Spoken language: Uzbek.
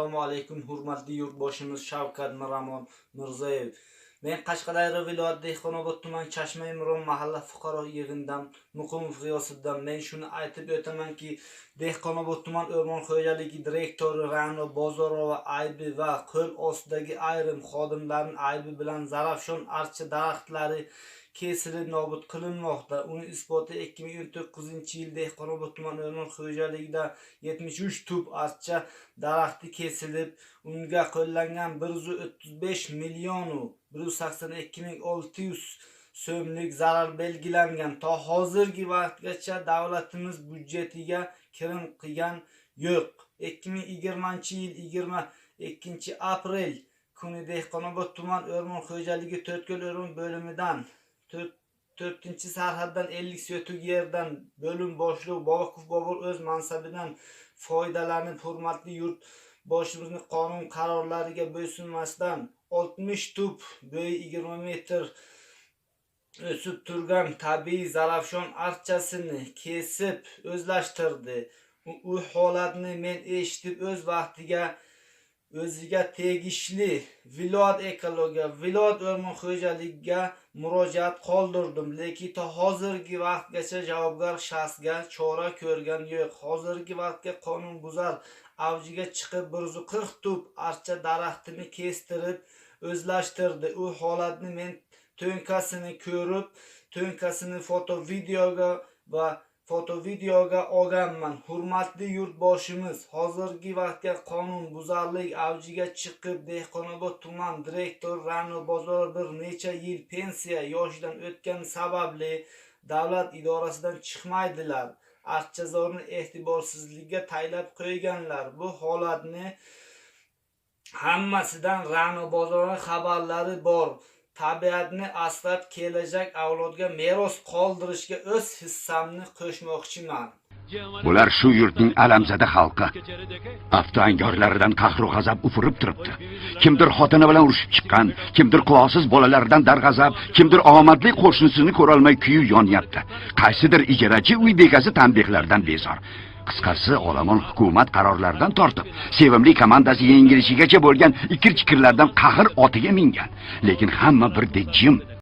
Assalomu alaykum hurmatli yurtboshimiz Shavkat Miramon Mirzayev. Men Qashqadaryo viloyati Dehqonobod tuman Chashma Imron mahalla fuqaro yig'indan Muqimov G'iyosiddin men shuni aytib o'tamanki, Dehqonobod tuman o'rmon xo'jaligi direktori Ra'no Bozorova aybi va qo'l ostidagi ayrim xodimlarning aybi bilan Zarafshon archa daraxtlari kesilib nobud qilinmoqda. Uni isboti 2019-yil Dehqonobod tuman o'rmon xo'jaligida 73 tub archa daraxti kesilib, unga qo'llangan 135 million 182 so'mlik zarar belgilangan. To hozirgi vaqtgacha davlatimiz byudjetiga kirim qilgan yo'q. 2020-yil 22 aprel kuni Dehqonobod tuman o'rmon xo'jaligi To'rtko'l o'rmon bo'limidan 4 sarhaddan 50 sotuk yerdan bo'lim boshlig'i Bobakov Bobur o'z mansabidan foydalanib hurmatli yurt boshimizning qonun qarorlariga bo'ysunmasdan 60 tub bo'yi 20 metr o'sib turgan tabiiy zarafshon archasini kesib o'zlashtirdi. U holatni men eshitib o'z vaqtiga o'ziga tegishli viloyat ekologiya, viloyat o'rmon xo'jaligiga murojaat qoldirdim, lekin to hozirgi vaqtgacha javobgar shaxsga chora ko'rgan yo'q. Hozirgi vaqtga qonunbuzar avjiga chiqib 140 tup archa daraxtini kestirib o'zlashtirdi. U holatni men to'nkasini ko'rib, to'nkasini foto videoga va fotovideoga olganman. Hurmatli yurtboshimiz, hozirgi vaqtga qonun buzarlik avjiga chiqib, Dehqonobod tuman direktori Ra'no Bozor bir necha yil pensiya yoshidan o'tgani sababli davlat idorasidan chiqmaydilar. Archazorni e'tiborsizlikka taylab qo'yganlar. Bu holatni hammasidan Ra'no bozorni xabarlari bor. Tabiatni asrab kelajak avlodga meros qoldirishga o'z hissamni qo'shmoqchiman. Bular shu yurtning alamzada xalqi. avtoangorlaridan qahru g'azab ufurib turibdi. Kimdir xotini bilan urushib chiqqan, kimdir quloqsiz bolalaridan darg'azab, kimdir omadli qo'shnisini ko'rolmay kuyi yonyapti. Qaysidir ijarachi uy bekasi tanbehlardan bezor. Qisqasi, olomon hukumat qarorlaridan tortib, sevimli komandasi yengilishigacha bo'lgan ikir-chikirlardan qahr otiga mingan. Lekin hamma birdek jim.